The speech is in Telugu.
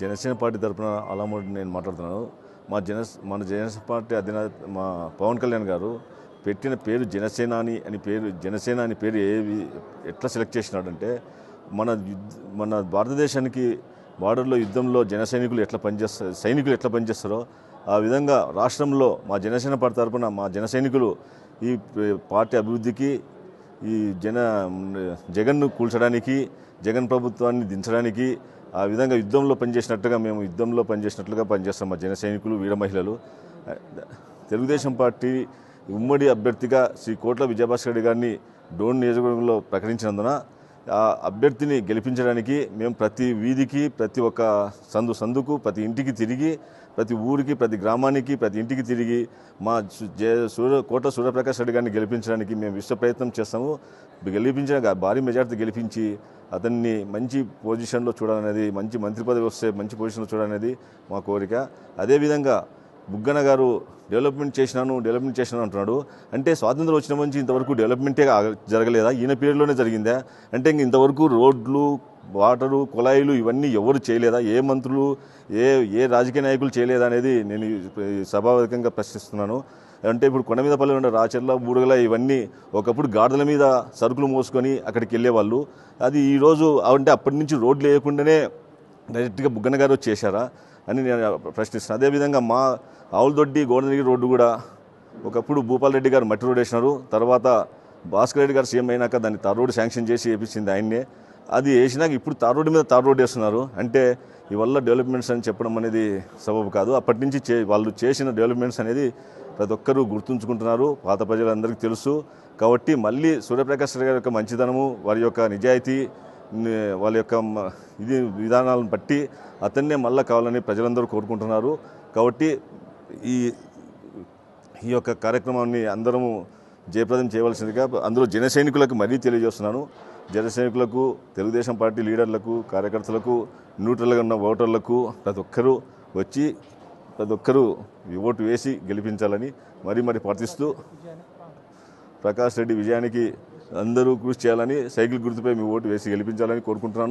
జనసేన పార్టీ తరఫున అలామూడి నేను మాట్లాడుతున్నాను. మా జన మన జనసేన పార్టీ అధినేత మా పవన్ కళ్యాణ్ గారు పెట్టిన పేరు జనసేనాని అని పేరు జనసేన అని పేరు ఏవి ఎట్లా సెలెక్ట్ చేసినాడంటే మన యుద్ధ మన భారతదేశానికి బార్డర్లో యుద్ధంలో జన సైనికులు ఎట్లా పనిచేస్తారు సైనికులు ఎట్లా పనిచేస్తారో ఆ విధంగా రాష్ట్రంలో మా జనసేన పార్టీ తరపున మా జన సైనికులు ఈ పార్టీ అభివృద్ధికి ఈ జన జగన్ను కూల్చడానికి జగన్ ప్రభుత్వాన్ని దించడానికి ఆ విధంగా యుద్ధంలో పనిచేసినట్టుగా మేము యుద్ధంలో పనిచేసినట్లుగా పనిచేస్తాం మా జన సైనికులు వీర మహిళలు. తెలుగుదేశం పార్టీ ఉమ్మడి అభ్యర్థిగా శ్రీ కోట్ల విజయభాస్కర్ రెడ్డి గారిని డోన్ నియోజకవర్గంలో ప్రకటించినందున ఆ అభ్యర్థిని గెలిపించడానికి మేము ప్రతి వీధికి ప్రతి ఒక్క సందు సందుకు ప్రతి ఇంటికి తిరిగి ప్రతి ఊరికి ప్రతి గ్రామానికి ప్రతి ఇంటికి తిరిగి మా సూర్య కోట సూర్యప్రకాష్ రెడ్డి గారిని గెలిపించడానికి మేము విశ్వ ప్రయత్నం చేస్తాము. గెలిపించిన భారీ మెజార్టీ గెలిపించి అతన్ని మంచి పొజిషన్లో చూడాలనేది మంచి మంత్రి పదవి వస్తే మంచి పొజిషన్లో చూడాలనేది మా కోరిక. అదేవిధంగా బుగ్గన గారు డెవలప్మెంట్ చేసినాను డెవలప్మెంట్ చేసినాను అంటున్నాడు. అంటే స్వాతంత్రం వచ్చిన నుంచి ఇంతవరకు డెవలప్మెంటే జరగలేదా? ఈయన పీరియడ్లోనే జరిగిందా? అంటే ఇంక ఇంతవరకు రోడ్లు వాటరు కుళాయిలు ఇవన్నీ ఎవరు చేయలేదా? ఏ మంత్రులు ఏ ఏ రాజకీయ నాయకులు చేయలేదా అనేది నేను ఈ సభావేదికంగా ప్రశ్నిస్తున్నాను. అంటే ఇప్పుడు కొండ మీద పల్లె ఉండే రాచర్ల బూడగల ఇవన్నీ ఒకప్పుడు గాడిదల మీద సరుకులు మోసుకొని అక్కడికి వెళ్ళేవాళ్ళు. అది ఈరోజు అంటే అప్పటి నుంచి రోడ్లు వేయకుండానే డైరెక్ట్గా బుగ్గన గారు చేశారా అని నేను ప్రశ్నిస్తున్నాను అదేవిధంగా మా ఆవులదొడ్డి గోడనగిరి రోడ్డు కూడా ఒకప్పుడు భూపాల్ రెడ్డి గారు మట్టి రోడ్ వేసినారు. తర్వాత భాస్కర్ రెడ్డి గారు సీఎం అయినాక దాన్ని తార్ రోడ్ శాంక్షన్ చేసి వేపించింది ఆయన్నే. అది వేసినాక ఇప్పుడు తార్ రోడ్డు మీద తార్ రోడ్ వేస్తున్నారు. అంటే ఈ వల్ల డెవలప్మెంట్స్ అని చెప్పడం అనేది సబబు కాదు. అప్పటి నుంచి చే వాళ్ళు చేసిన డెవలప్మెంట్స్ అనేది ప్రతి ఒక్కరూ గుర్తుంచుకుంటున్నారు. పాత ప్రజలందరికీ తెలుసు. కాబట్టి మళ్ళీ సూర్యప్రకాష్ గారి యొక్క మంచితనము వారి యొక్క నిజాయితీ వాళ్ళ యొక్క ఇది విధానాలను బట్టి అతన్నే మళ్ళా కావాలని ప్రజలందరూ కోరుకుంటున్నారు. కాబట్టి ఈ ఈ యొక్క కార్యక్రమాన్ని అందరము జయప్రదం చేయవలసిందిగా అందులో జన సైనికులకు మరీ తెలియజేస్తున్నాను. జన సైనికులకు తెలుగుదేశం పార్టీ లీడర్లకు కార్యకర్తలకు న్యూట్రల్గా ఉన్న ఓటర్లకు ప్రతి ఒక్కరూ వచ్చి ప్రతి ఒక్కరూ ఓటు వేసి గెలిపించాలని మరీ మరి ప్రార్థిస్తూ ప్రకాష్ రెడ్డి విజయానికి అందరూ కృషి చేయాలని సైకిల్ గుర్తుపై మీ ఓటు వేసి గెలిపించాలని కోరుకుంటున్నాను.